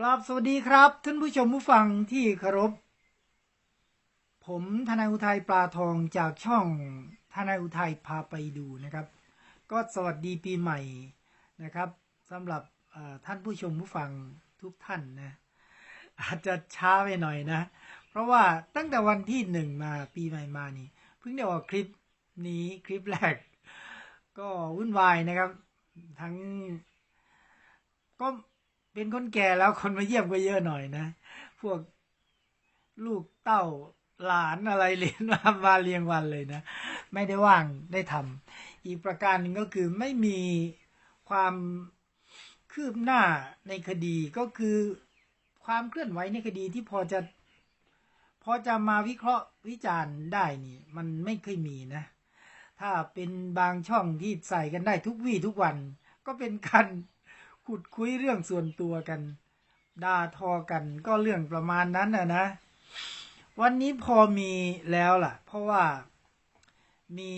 กราบสวัสดีครับ ท่านผู้ชมผู้ฟังที่เคารพ ผมทนายอุทัยปลาทองจากช่องทนายอุทัยพาไปดูนะครับ ก็สวัสดีปีใหม่นะครับสำหรับท่านผู้ชมผู้ฟังทุกท่านนะอาจจะช้าไปหน่อยนะ เพราะว่าตั้งแต่วันที่หนึ่งมาปีใหม่มานี่เพิ่งได้ออกคลิปนี้คลิปแรก ก็วุ่นวายนะครับ ทั้งก็ เป็นคนแก่แล้วคนมาเยี่ยมก็เยอะหน่อยนะ พวกลูกเต้าหลานอะไรเรียนมามาเรียงวันเลยนะ ไม่ได้ว่างได้ทำอีกประการหนึ่งก็คือไม่มีความคืบหน้าในคดีก็คือความเคลื่อนไหวในคดีที่พอจะพอจะมาวิเคราะห์วิจารณ์ได้นี่ มันไม่เคยมีนะ ถ้าเป็นบางช่องที่ใส่กันได้ทุกวี่ทุกวัน ก็เป็นการ ขุดคุยเรื่องส่วนตัวกันด่าทอกันก็เรื่องประมาณนั้นนะนะ วันนี้พอมีแล้วล่ะ เพราะว่ามี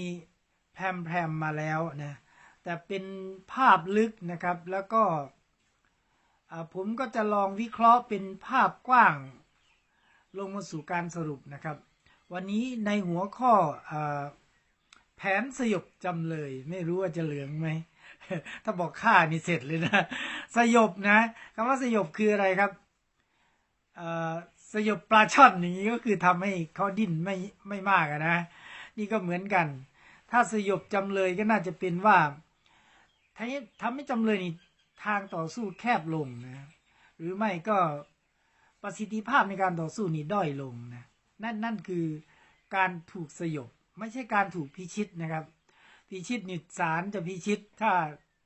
แพรมแพรมมาแล้วนะแต่เป็นภาพลึกนะครับ แล้วก็ผมก็จะลองวิเคราะห์เป็นภาพกว้าง ลงมาสู่การสรุปนะครับ วันนี้ในหัวข้ออแผนสยบจำเลย ไม่รู้ว่าจะเหลืองไหม ถ้าบอกฆ่านี่เสร็จเลยนะ สยบนะคำว่าสยบคืออะไรครับเอ่อสยบปลาช่อนอย่างนี้ก็คือทำให้เขาดิ้นไม่ไม่มากนะ นี่ก็เหมือนกัน ถ้าสยบจำเลยก็น่าจะเป็นว่าทำให้ทำให้จำเลยนี่ทางต่อสู้แคบลงนะหรือไม่ก็ประสิทธิภาพในการต่อสู้นี่ด้อยลงนะนั่นนั่นคือการถูกสยบ ไม่ใช่การถูกพิชิตนะครับ พิชิตนิสารจะพิชิตถ้า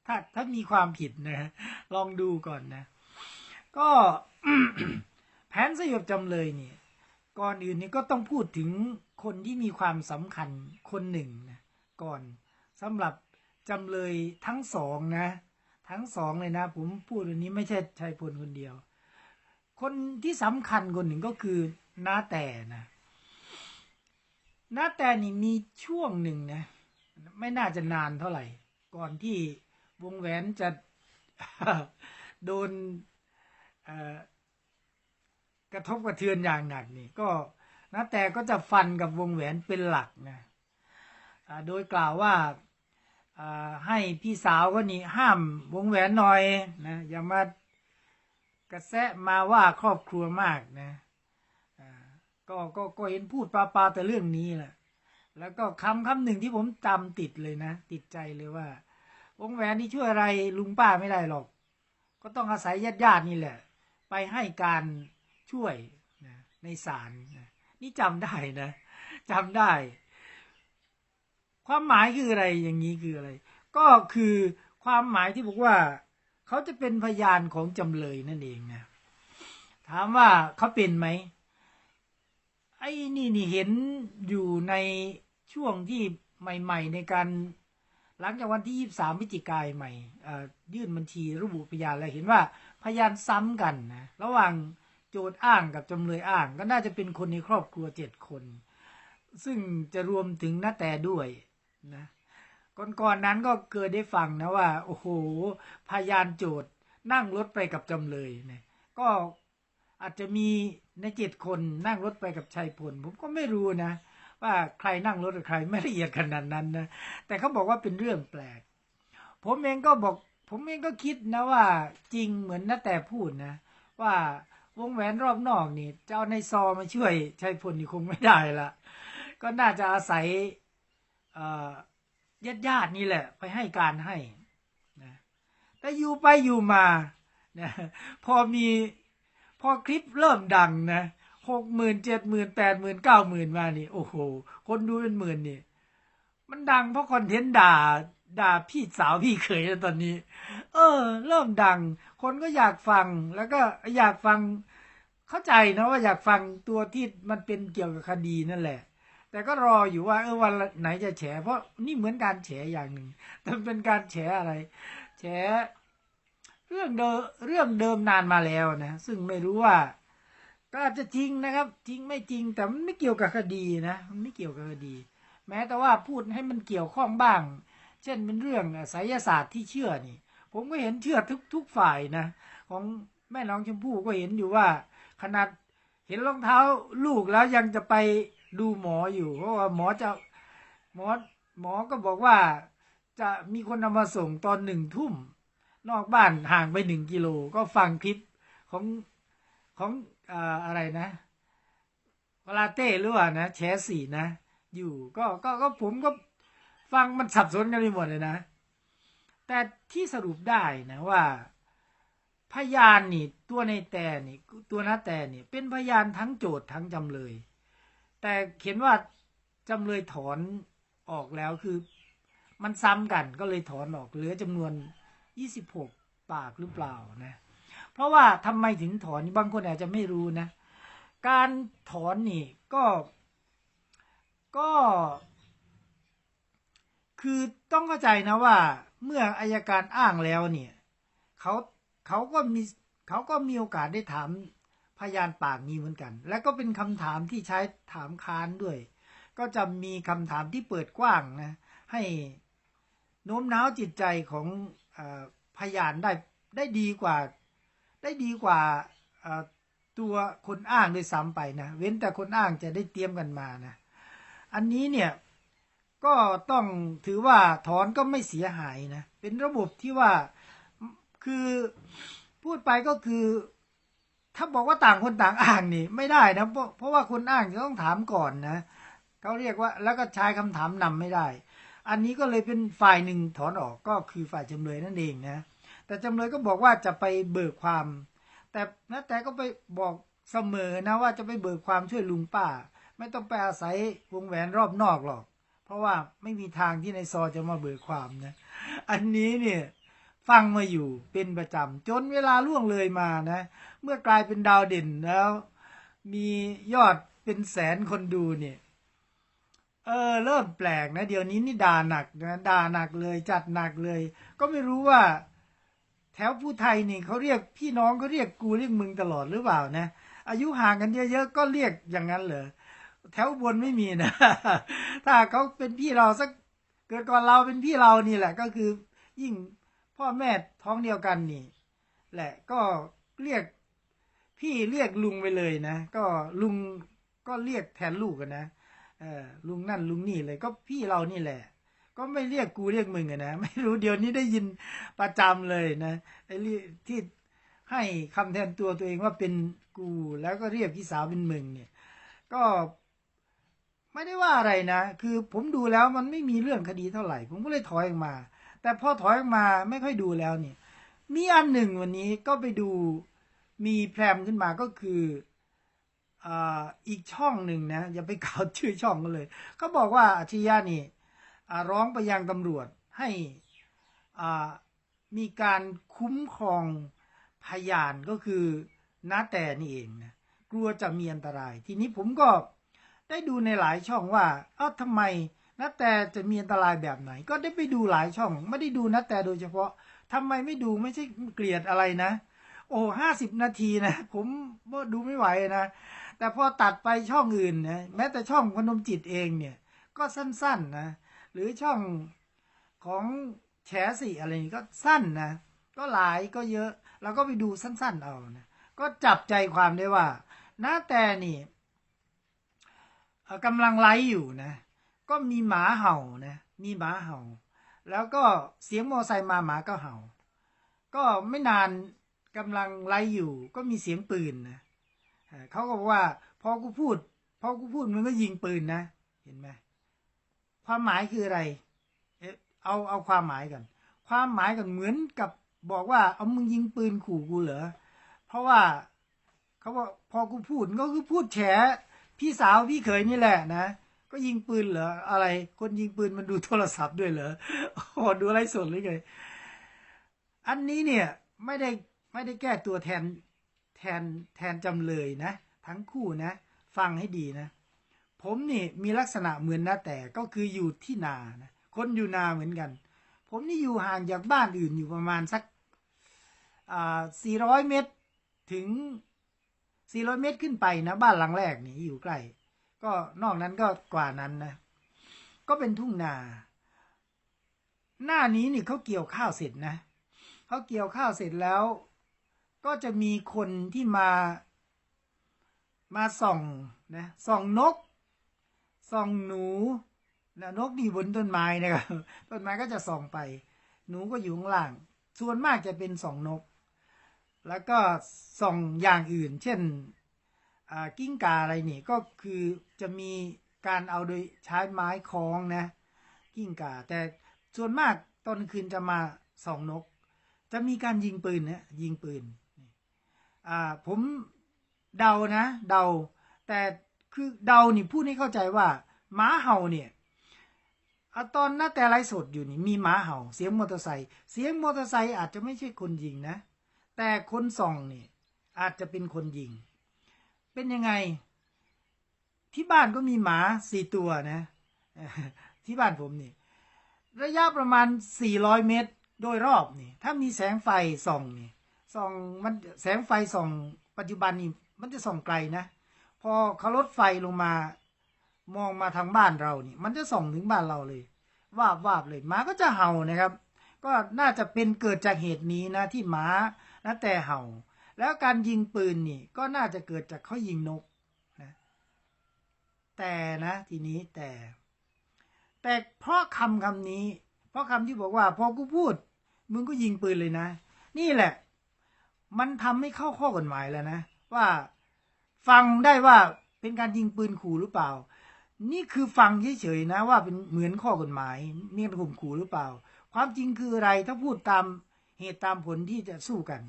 ถ้าถ้ามีความผิดนะลองดูก่อนนะ ก็แผนสยบจำเลยนี่ก่อนอื่นนี่ก็ต้องพูดถึงคนที่มีความสำคัญคนหนึ่งนะก่อนสำหรับจำเลยทั้งสองนะ ทั้งสองเลยนะ ผมพูดอันนี้ไม่ใช่ชัยพลคนเดียว คนที่สำคัญคนหนึ่งก็คือนาแต่นะนาแต่นี่มีช่วงหนึ่งนะ ไม่น่าจะนานเท่าไหร่ ก่อนที่วงแหวนจะโดนกระทบกระเทือนอย่างหนักนี่ก็นะแต่ก็จะฟันกับวงแหวนเป็นหลักนะโดยกล่าวว่าให้พี่สาวก็นี่ห้ามวงแหวนหน่อยนะอย่ามากระแสมาว่าครอบครัวมากนะก็ก็ก็เห็นพูดปาปาแต่เรื่องนี้แหละ แล้วก็คำคำหนึ่งที่ผมจำติดเลยนะ ติดใจเลยว่า วงแหวนนี่ช่วยอะไรลุงป้าไม่ได้หรอก ก็ต้องอาศัยญาติญาติๆนี่แหละ ไปให้การช่วยนะในศาลนะนี่จำได้นะจำได้ ความหมายคืออะไรอย่างนี้คืออะไร ก็คือความหมายที่บอกว่า เขาจะเป็นพยานของจำเลยนั่นเองนะถามว่าเขาเป็นไหม ไอ้นี่นี่เห็นอยู่ในช่วงที่ใหม่ ๆ ในการหลังจากวันที่ 23พฤศจิกายนใหม่ยื่นบัญชีระบุพยานแล้วเห็นว่าพยานซ้ำกันนะระหว่างโจทย์อ้างกับจำเลยอ้าง ก็น่าจะเป็นคนในครอบครัวเจ็ดคน ซึ่งจะรวมถึงน้าแต่ด้วยนะก่อนๆนนั้นก็เคยได้ฟังนะว่า โอ้โห พยานโจทย์นั่งรถไปกับจำเลยนะก็ อาจจะมีในเจ็ดคนนั่งรถไปกับชัยพล ผมก็ไม่รู้นะ ว่าใครนั่งรถกับใครไม่ละเอียดขนาดนั้นนะแต่เขาบอกว่าเป็นเรื่องแปลก ผมเองก็บอก ผมเองก็คิดนะว่าจริงเหมือนน้าแต่พูดนะ ว่าวงแหวนรอบนอกนี่จะเอาในซอมาช่วยชัยพลนี่คงไม่ได้ละก็น่าจะอาศัยญาติญาตินี่แหละ ไปให้การให้นะแต่อยู่ไปอยู่มานะพอมี พอคลิปเริ่มดังนะหกหมื่นเจ็ดหมื่นแปดหมื่นเก้าหมื่นมานี่ โอ้โห คนดูเป็นหมื่นนี่ มันดังเพราะคอนเทนต์ด่า ด่าพี่สาวพี่เขยแล้วตอนนี้ เออ เริ่มดัง คนก็อยากฟังแล้วก็อยากฟัง เข้าใจนะว่าอยากฟังตัวที่มันเป็นเกี่ยวกับคดีนั่นแหละ แต่ก็รออยู่ว่าเออวันไหนจะแฉเพราะนี่เหมือนการแฉอย่างหนึ่งแต่เป็นการแฉอะไร แฉ เรื่องเดิมเรื่องเดิมนานมาแล้วนะ ซึ่งไม่รู้ว่าก็อาจจะจริงนะครับ จริงไม่จริง แต่มันไม่เกี่ยวกับคดีนะมันไม่เกี่ยวกับคดี แม้แต่ว่าพูดให้มันเกี่ยวข้องบ้าง เช่นเป็นเรื่องไสยศาสตร์ที่เชื่อนี่ ผมก็เห็นเชื่อทุกทุกฝ่ายนะ ของแม่น้องชมพู่ก็เห็นอยู่ว่า ขนาดเห็นรองเท้าลูกแล้วยังจะไปดูหมออยู่ เพราะว่าหมอจะหมอหมอก็บอกว่าจะมีคนนำมาส่งตอนหนึ่งทุ่ม นอกบ้านห่างไปหนึ่งกิโลก็ฟังคลิปของของออะไรนะวลาเต้หรือว่านะแชสี่นะ อยู่ก็ก็ก็ผมก็ฟังมันสับสนกันไปหมดเลยนะ แต่ที่สรุปได้นะว่าพยานนี่ตัวในแต่นี่ตัวนาแต่นี่เป็นพยานทั้งโจทย์ทั้งจำเลย แต่เขียนว่าจำเลยถอนออกแล้วคือ มันซ้ำกันก็เลยถอนออกเหลือจำนวน 26 ปากหรือเปล่านะ เพราะว่าทำไมถึงถอนบางคนอาจจะไม่รู้นะ การถอนนี่ก็ก็คือต้องเข้าใจนะว่า เมื่ออายการอ้างแล้วเนี่ยเขาเขาก็มีเขาก็มีโอกาสได้ถามพยานปากนี้เหมือนกัน และก็เป็นคำถามที่ใช้ถามค้านด้วย ก็จะมีคำถามที่เปิดกว้างนะ ให้โน้มน้าวจิตใจของ พยานได้ได้ดีกว่า ได้ดีกว่าตัวคนอ้างด้วยซ้ำไปนะ เว้นแต่คนอ้างจะได้เตรียมกันมานะ อันนี้เนี่ยก็ต้องถือว่าถอนก็ไม่เสียหายนะ เป็นระบบที่ว่าคือพูดไปก็คือ ถ้าบอกว่าต่างคนต่างอ้างนี่ ไม่ได้นะเพราะเพราะว่าคนอ้างจะต้องถามก่อนนะเขาเรียกว่าแล้วก็ใช้คำถามนำไม่ได้ อันนี้ก็เลยเป็นฝ่ายหนึ่งถอนออกก็คือฝ่ายจำเลยนั่นเองนะ แต่จำเลยก็บอกว่าจะไปเบิกความ แต่นะแต่ก็ไปบอกเสมอนะว่าจะไปเบิกความช่วยลุงป้า ไม่ต้องไปอาศัยวงแหวนรอบนอกหรอก เพราะว่าไม่มีทางที่ในซอจะมาเบิกความนะ อันนี้เนี่ยฟังมาอยู่เป็นประจำจนเวลาล่วงเลยมานะ เมื่อกลายเป็นดาวเด่นแล้ว มียอดเป็นแสนคนดูเนี่ย เออ เริ่มแปลกนะเดี๋ยวนี้นี่ด่าหนักนะด่าหนักเลย จัดหนักเลย ก็ไม่รู้ว่า แถวผู้ไทยนี่เขาเรียกพี่น้องเขาเรียกกูเรียกมึงตลอดหรือเปล่านะอายุห่างกันเยอะๆก็เรียกอย่างนั้นเหรอแถวบนไม่มีนะ ถ้าเขาเป็นพี่เราสักเกิดก่อนเราเป็นพี่เรานี่แหละ ก็คือ ยิ่งพ่อแม่ท้องเดียวกันนี่ แหละก็เรียกพี่เรียกลุงไปเลยนะ ก็ลุงก็เรียกแทนลูกกันนะ เออลุงนั่นลุงนี่เลย ก็พี่เรานี่แหละ ก็ไม่เรียกกูเรียกมึงอะนะไม่รู้เดี๋ยวนี้ได้ยินประจำเลยนะไอ้ที่ให้คำแทนตัวตัวเองว่าเป็นกูแล้วก็เรียกพี่สาวเป็นมึงเนี่ย ก็ไม่ได้ว่าอะไรนะ คือผมดูแล้วมันไม่มีเรื่องคดีเท่าไหร่ ผมก็เลยถอยออกมา แต่พอถอยออกมาไม่ค่อยดูแล้วเนี่ย มีอันหนึ่งวันนี้ก็ไปดูมีแพรมขึ้นมาก็คือ อีกช่องหนึ่งนะอย่าไปกล่าวชื่อช่องกันเลยเขาบอกว่าอาชิยานี่ร้องไปยังตำรวจให้มีการคุ้มครองพยานก็คือน้าแต่นี่เองนะกลัวจะมีอันตราย ทีนี้ผมก็ได้ดูในหลายช่องว่า เอ้าทำไมนัแต่จะมีอันตรายแบบไหน ก็ได้ไปดูหลายช่อง ไม่ได้ดูนัแต่โดยเฉพาะทำไมไม่ดูไม่ใช่เกลียดอะไรนะ โอ้ห้าสิบนาทีนะ ผมดูไม่ไหวนะ แต่พอตัดไปช่องอื่นนะแม้แต่ช่องพนมจิตเองเนี่ย ก็สั้นๆนะหรือช่องของแฉสี่อะไรนี่ก็สั้นนะก็หลายก็เยอะเราก็ไปดูสั้นๆเอานะก็จับใจความได้ว่าน้าแต่นี่กำลังไลฟ์อยู่นะ ก็มีหมาเห่านะ มีหมาเห่า แล้วก็เสียงมอไซค์มาหมาก็เห่า ก็ไม่นานกำลังไล่อยู่ ก็มีเสียงปืนนะ เขาก็บอกว่าพอกูพูดพอกูพูดมันก็ยิงปืนนะ เห็นไหมความหมายคืออะไร เอเอาเอาความหมายกันความหมายกันเหมือนกับบอกว่าเอามึงยิงปืนขู่กูเหรอเพราะว่าเขาบอกพอกูพูดก็คือพูดแฉพี่สาวพี่เขยนี่แหละนะก็ยิงปืนเหรออะไร คนยิงปืนมันดูโทรศัพท์ด้วยเหรอโอ้ดูไรสดเลยไงอันนี้เนี่ยไม่ได้ไม่ได้แก้ตัวแทน แทนแทนจำเลยนะ ทั้งคู่นะ ฟังให้ดีนะ ผมนี่มีลักษณะเหมือนนะแต่ก็คืออยู่ที่นานะคนอยู่นาเหมือนกัน ผมนี่อยู่ห่างจากบ้านอื่นอยู่ประมาณสักอ่าสี่ร้อยเมตรถึงสี่ร้อยเมตรขึ้นไปนะบ้านหลังแรกนี่อยู่ใกล้ก็นอกนั้นก็กว่านั้นนะ ก็เป็นทุ่งนา หน้านี้นี่เขาเกี่ยวข้าวเสร็จนะเขาเกี่ยวข้าวเสร็จแล้ว ก็จะมีคนที่มามาส่องนะส่องนก ส่องหนูนะนกนี่บนต้นไม้นะครับต้นไม้ก็จะส่องไป หนูก็อยู่ข้างล่าง ส่วนมากจะเป็นส่องนก แล้วก็ส่องอย่างอื่น เช่นกิ้งกาอะไรนี่ก็คือจะมีการเอาโดยใช้ไม้คล้องนะ กิ้งกา แต่ส่วนมากตอนคืนจะมาส่องนก จะมีการยิงปืนนะยิงปืน อ่าผมเดานะ เดา แต่คือเดานี่พูดให้เข้าใจว่าหมาเห่าเนี่ยอตอนหน้าแต่ไลฟ์สดอยู่นี่มีหมาเห่า เสียงมอเตอร์ไซค์เสียงมอเตอร์ไซค์อาจจะไม่ใช่คนยิงนะ แต่คนส่องนี่อาจจะเป็นคนยิง เป็นยังไง ที่บ้านก็มีหมาสี่ตัวนะ ที่บ้านผมนี่ ระยะประมาณ 400 เมตร โดยรอบนี่ ถ้ามีแสงไฟส่องนี่ ส่องมันแสงไฟส่องปัจจุบันนี่มันจะส่องไกลนะ พอเขาลดไฟลงมามองมาทางบ้านเรานี่ มันจะส่องถึงบ้านเราเลยวาบวาบเลยหมาก็จะเห่านะครับ ก็น่าจะเป็นเกิดจากเหตุนี้นะที่หมานะแต่เห่า แล้วการยิงปืนนี่ก็น่าจะเกิดจากเขายิงนกนะแต่นะทีนี้แต่ แต่เพราะคำคำนี้ เพราะคำที่บอกว่าพอกูพูด มึงก็ยิงปืนเลยนะ นี่แหละ มันทำให้เข้าข้อกฎหมายแล้วนะ ว่าฟังได้ว่าเป็นการยิงปืนขู่หรือเปล่า นี่คือฟังเฉยๆนะ ว่าเป็นเหมือนข้อกฎหมายมีการข่มขู่หรือเปล่า ความจริงคืออะไรถ้าพูดตามเหตุตามผลที่จะสู้กัน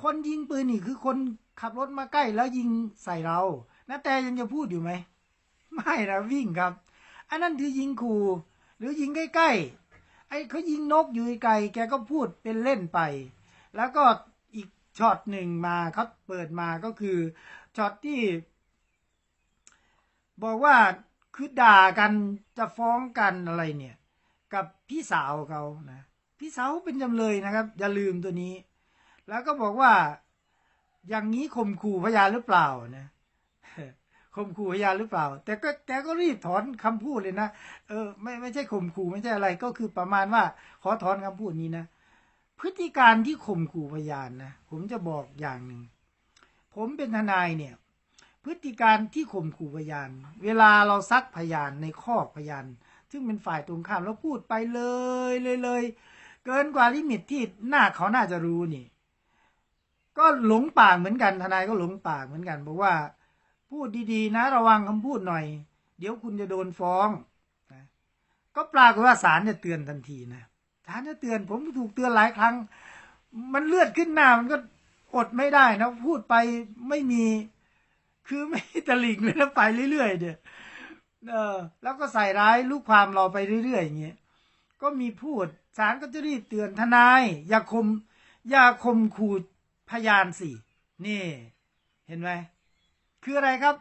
คนยิงปืนนี่คือคนขับรถมาใกล้แล้วยิงใส่เรานะแต่ยังจะพูดอยู่ไหมไม่นะวิ่งครับ อันนั้นคือยิงขู่หรือยิงใกล้ๆไอ้เขายิงนกอยู่ไกลแกก็พูดเป็นเล่นไป แล้วก็อีก ช็อตหนึ่งมาเขาเปิดมาก็คือช็อตที่ บอกว่าคือด่ากันจะฟ้องกันอะไรเนี่ย กับพี่สาวเขานะพี่สาวเป็นจำเลยนะครับ อย่าลืมตัวนี้ แล้วก็บอกว่าอย่างนี้ข่มขู่พยานหรือเปล่านะข่มขู่พยานหรือเปล่า แต่ก็แกก็รีบถอนคำพูดเลยนะเออไม่ไม่ใช่ข่มขู่ไม่ใช่อะไรก็คือประมาณว่า ขอถอนคำพูดนี้นะ พฤติการที่ข่มขู่พยานนะผมจะบอกอย่างหนึ่ง ผมเป็นทนายเนี่ย พฤติการที่ข่มขู่พยาน เวลาเราซักพยานในข้อพยาน ซึ่งเป็นฝ่ายตรงข้ามแล้วพูดไปเลยเลยเลยเกินกว่าลิมิตที่หน้าเขาน่าจะรู้นี่ ก็หลงปากเหมือนกัน ทนายก็หลงปากเหมือนกันบอกว่า พูดดีๆ นะระวังคำพูดหน่อย เดี๋ยวคุณจะโดนฟ้องนะก็ปรากฏว่าศาลจะเตือนทันทีนะ ศาลจะเตือนผมถูกเตือนหลายครั้ง มันเลือดขึ้นหน้ามันก็อดไม่ได้นะพูดไปไม่มี คือไม่ตะลิงเลยนะไปเรื่อยๆเนี่ยเออ แล้วก็ใส่ร้ายลูกความเราไปเรื่อยๆอย่างเงี้ยก็มีพูดศาลก็จะรีบเตือนทนาย อย่าคมอย่าคมขู่พยานสินี่ เห็นไหมคืออะไรครับ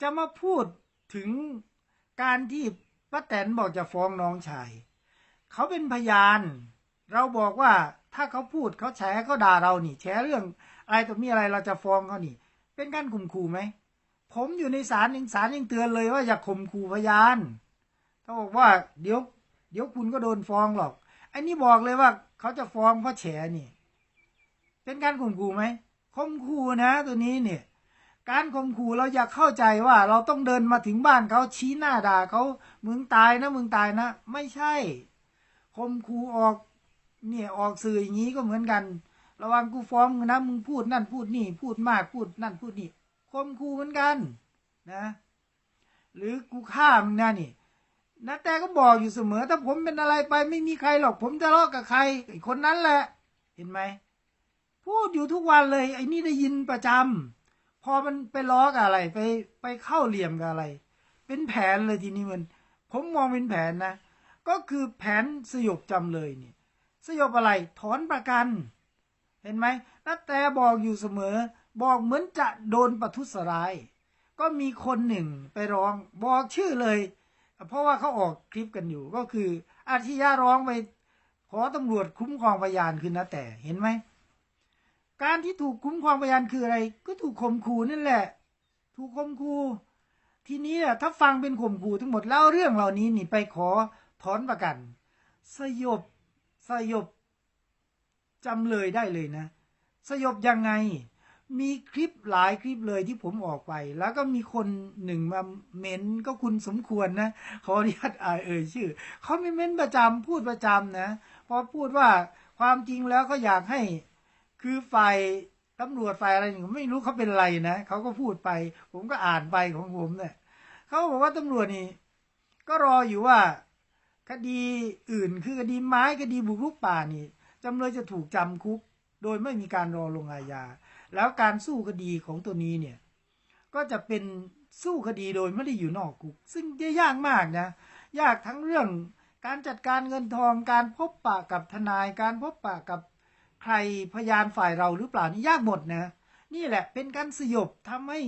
จะมาพูดถึงการที่ป้าแตนบอกจะฟ้องน้องชาย เขาเป็นพยาน เราบอกว่าถ้าเขาพูดเขาแฉเขาด่าเรานี่ แฉเรื่องอะไรต่อมีอะไรเราจะฟ้องเขานี่ เป็นการข่มขู่ไหมผมอยู่ในศาลยังศาลยังเตือนเลยว่าอย่าข่มขู่พยานเขาบอกว่าเดี๋ยว เดี๋ยวคุณก็โดนฟ้องหรอกไอันนี้บอกเลยว่าเขาจะฟ้องเพราะแฉนี่ เป็นการข่มขู่ไหมข่มขู่นะ ตัวนี้เนี่ย การข่มขู่เราอยากเข้าใจว่า เราต้องเดินมาถึงบ้านเขาชี้หน้าด่าเขามึงตายนะมึงตายนะ ไม่ใช่ ข่มขู่ออก เนี่ยออกสื่ออย่างนี้ก็เหมือนกัน ระวังกูฟ้องนะมึงพูดนั่นพูดนี่ พูดมากพูดนั่นพูดนี่ข่มขู่เหมือนกันนะ หรือกูฆ่ามึงนะนี่นะแต่ก็บอกอยู่เสมอ ถ้าผมเป็นอะไรไปไม่มีใครหรอก ผมจะเลาะกับใครไอ้คนนั้นแหละ เห็นไหมพูดอยู่ทุกวันเลย ไอ้นี่ได้ยินประจำพอมันไปล้อกับอะไร ไปไปเข้าเหลี่ยมกับอะไร เป็นแผนเลยทีนี้มัน ผมมองเป็นแผนนะ ก็คือแผนสยบจำเลยนี่สยบอะไรถอนประกัน เห็นไหมนัแต่บอกอยู่เสมอ บอกเหมือนจะโดนประทุษร้าย ก็มีคนหนึ่งไปร้องบอกชื่อเลย เพราะว่าเขาออกคลิปกันอยู่ก็คือ อาทิยาร้องไปขอตำรวจคุ้มครองพยานคือนะแต่เห็นไหมการที่ถูกคุ้มครองพยานคืออะไร ก็ถูกข่มขู่นั่นแหละ ถูกข่มขู่ทีนี้ถ้าฟังเป็นข่มขู่ทั้งหมดแล้วเรื่องเหล่านี้นี่ไปขอ ถอนประกัน สยบสยบจำเลยได้เลยนะ สยบยังไง มีคลิปหลายคลิปเลยที่ผมออกไป แล้วก็มีคนหนึ่งมาเม้นก็คุณสมควรนะขออนุญาตอ่านเอ่ยชื่อเขาไม่เม้นประจำพูดประจำนะพอพูดว่าความจริงแล้วก็อยากให้คือฝ่ายตำรวจฝ่ายอะไรอย่างไม่รู้เขาเป็นอะไรนะเขาก็พูดไป ผมก็อ่านไปของผมเนี่ยเขาบอกว่าตำรวจนี่ ก็รออยู่ว่า คดีอื่นคือคดีไม้คดีบุกรุกป่านี่จำเลยจะถูกจำคุก โดยไม่มีการรอลงอาญาแล้วการสู้คดีของตัวนี้เนี่ย ก็จะเป็นสู้คดีโดยไม่ได้อยู่นอกคุก ซึ่งจะยากมากนะ ยากทั้งเรื่องการจัดการเงินทองการพบปะกับทนายการพบปะกับใครพยานฝ่ายเราหรือเปล่านี่ยากหมดนะ นี่แหละเป็นการสยบทำให้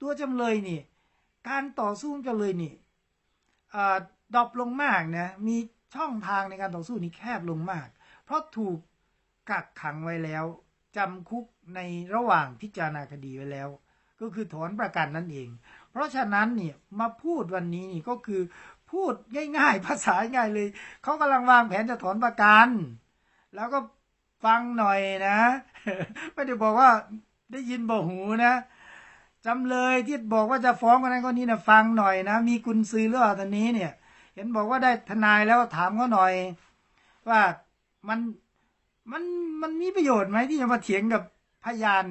ตัวจำเลยนี่ การต่อสู้จำเลยนี่อ่า ดรอปลงมากนะมีช่องทางในการต่อสู้นี่แคบลงมาก เพราะถูกกักขังไว้แล้วจำคุกในระหว่างพิจารณาคดีไว้แล้ว ก็คือถอนประกันนั่นเอง เพราะฉะนั้นเนี่ยมาพูดวันนี้นี่ก็คือพูดง่ายๆ ภาษาง่ายเลยเขากำลังวางแผนจะถอนประกัน แล้วก็ฟังหน่อยนะไม่ได้บอกว่าได้ยินบ่หูนะจำเลยที่บอกว่าจะฟ้องคนนั้นคนนี้นะฟังหน่อยนะ มีกุญซือหรือเปล่าตอนนี้เนี่ย เห็นบอกว่าได้ทนายแล้วถามเขาหน่อย ว่ามันมันมันมีประโยชน์ไหมที่จะมาเถียงกับพยาน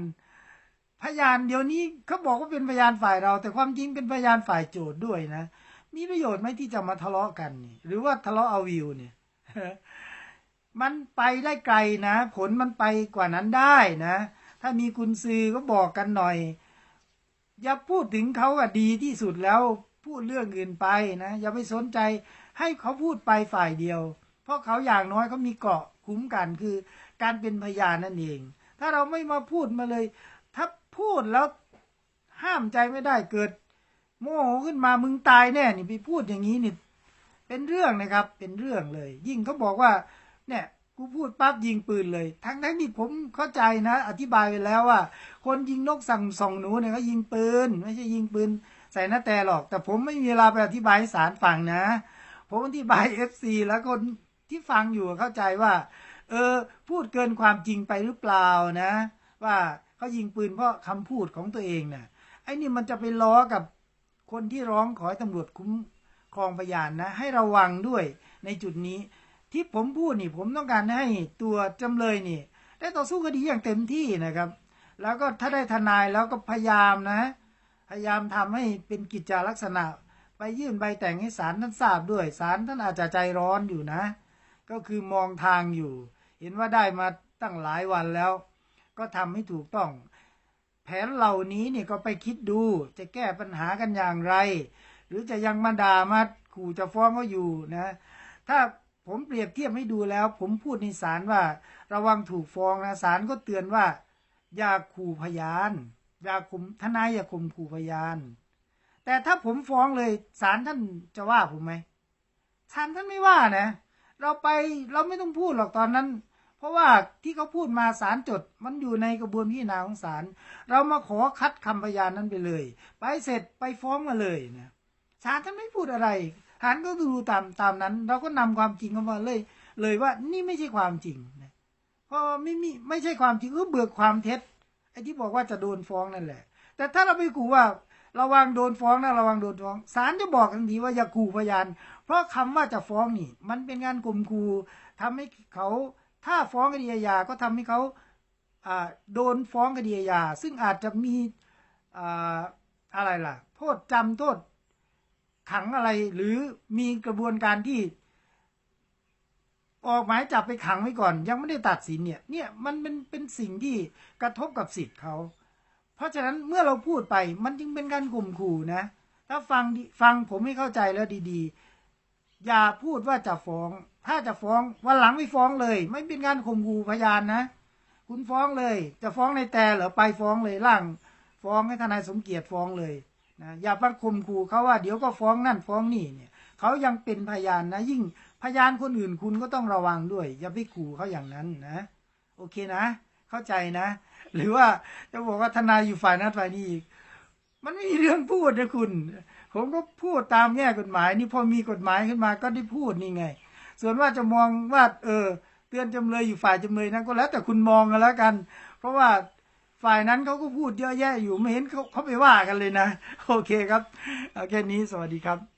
พยานเดี๋ยวนี้เขาบอกว่าเป็นพยานฝ่ายเรา แต่ความจริงเป็นพยานฝ่ายโจทย์ด้วยนะมีประโยชน์ไหมที่จะมาทะเลาะกันนี่หรือว่าทะเลาะเอาวิวเนี่ยมันไปได้ไกลนะ ผลมันไปกว่านั้นได้นะ ถ้ามีกุญซือก็บอกกันหน่อย อย่าพูดถึงเขาอะดีที่สุดแล้ว พูดเรื่องอื่นไปนะอย่าไปสนใจให้เขาพูดไปฝ่ายเดียว เพราะเขาอย่างน้อยเขามีเกาะคุ้มกันคือการเป็นพยานนั่นเอง ถ้าเราไม่มาพูดมาเลย ถ้าพูดแล้วห้ามใจไม่ได้เกิด โมโหขึ้นมามึงตายแน่นี่ไปพูดอย่างนี้นี่เป็นเรื่องนะครับ เป็นเรื่องเลย ยิ่งเขาบอกว่า เนี่ยกูพูดปั๊บยิงปืนเลย ทั้งนั้นที่ผมเข้าใจนะ อธิบายไปแล้วว่า คนยิงนกสั่งส่องหนูเนี่ยเขายิงปืน ไม่ใช่ยิงปืน ใส่หน้าแต่หรอก แต่ผมไม่มีเวลาไปอธิบายให้ศาลฟังนะ ผมอธิบายเอฟซีแล้วคนที่ฟังอยู่เข้าใจว่า เออ พูดเกินความจริงไปหรือเปล่านะ ว่าเขายิงปืนเพราะคำพูดของตัวเองน่ะไอ้นี่มันจะไปล้อกับคนที่ร้องขอให้ตำรวจคุ้มครองพยานนะ ให้ระวังด้วยในจุดนี้ ที่ผมพูดนี่ผมต้องการให้ตัวจำเลยนี่ได้ต่อสู้คดีอย่างเต็มที่นะครับ แล้วก็ถ้าได้ทนายแล้วก็พยายามนะ พยายามทำให้เป็นกิจจลักษณะ ไปยื่นใบแต่งให้ศาลท่านทราบด้วยศาลท่านอาจจะใจร้อนอยู่นะ ก็คือมองทางอยู่ เห็นว่าได้มาตั้งหลายวันแล้ว ก็ทำให้ถูกต้อง แผนเหล่านี้เนี่ยก็ไปคิดดูจะแก้ปัญหากันอย่างไร หรือจะยังมาด่ามาขู่จะฟ้องก็อยู่นะ ถ้าผมเปรียบเทียบให้ดูแล้ว ผมพูดในศาลว่า ระวังถูกฟ้องนะศาลก็เตือนว่า อย่าขู่พยาน อย่าข่มทนายอย่าข่มขู่พยาน แต่ถ้าผมฟ้องเลยศาลท่านจะว่าผมไหมศาลท่านไม่ว่านะ เราไปเราไม่ต้องพูดหรอกตอนนั้น เพราะว่าที่เขาพูดมาศาลจด มันอยู่ในกระบวนพิจารณาของศาลเรามาขอคัดคำพยานนั้นไปเลย ไปเสร็จไปฟ้องมาเลยนะศาลท่านไม่พูดอะไรศาลก็ดูตามตามนั้น เราก็นำความจริงเข้ามาเลย เลยว่านี่ไม่ใช่ความจริงนะเพราะไม่มีไม่ใช่ความจริงก็เบิกความเท็จ ไอ้ที่บอกว่าจะโดนฟ้องนั่นแหละ แต่ถ้าเราไปขู่ว่าระวังโดนฟ้องนะระวังโดนฟ้องศาลจะบอกทันทีว่าอย่าขู่พยาน เพราะคำว่าจะฟ้องนี่ มันเป็นงานข่มขู่ทำให้เขาถ้าฟ้องคดีอาญาก็ทำให้เขาโดนฟ้องคดีอาญาซึ่งอาจจะมีอ่าอะไรล่ะ โทษจำโทษขังอะไรหรือมีกระบวนการที่ ออกหมายจับไปขังไว้ก่อน ยังไม่ได้ตัดสินเนี่ย เนี่ยมันเป็นเป็นสิ่งที่กระทบกับสิทธิ์เขาเพราะฉะนั้นเมื่อเราพูดไปมันจึงเป็นการข่มขู่นะ ถ้าฟังฟังผมไม่เข้าใจแล้วดีๆ อย่าพูดว่าจะฟ้อง ถ้าจะฟ้องวันหลังไม่ฟ้องเลย ไม่เป็นการข่มขู่พยานนะ คุณฟ้องเลย จะฟ้องในแต่หรือไปฟ้องเลยร่าง ฟ้องให้ทนายสมเกียรติฟ้องเลยนะอย่าไปข่มขู่เขาว่าเดี๋ยวก็ฟ้องนั่นฟ้องนี่เนี่ยเขายังเป็นพยานนะยิ่ง พยานคนอื่นคุณก็ต้องระวังด้วย อย่าไปขู่เขาอย่างนั้นนะโอเคนะ เข้าใจนะ หรือว่าจะบอกว่าทนายอยู่ฝ่ายนั้นฝ่ายนี้อีกมันไม่มีเรื่องพูดนะคุณ ผมก็พูดตามแง่กฎหมาย นี่พอมีกฎหมายขึ้นมาก็ได้พูดนี่ไง ส่วนว่าจะมองว่า เออ เตือนจำเลยอยู่ฝ่ายจำเลยนะก็แล้วแต่คุณมองกันแล้วกัน เพราะว่าฝ่ายนั้นเขาก็พูดเยอะแยะอยู่ไม่เห็นเขาเขาไปว่ากันเลยนะ โอเคครับเอาแค่นี้สวัสดีครับ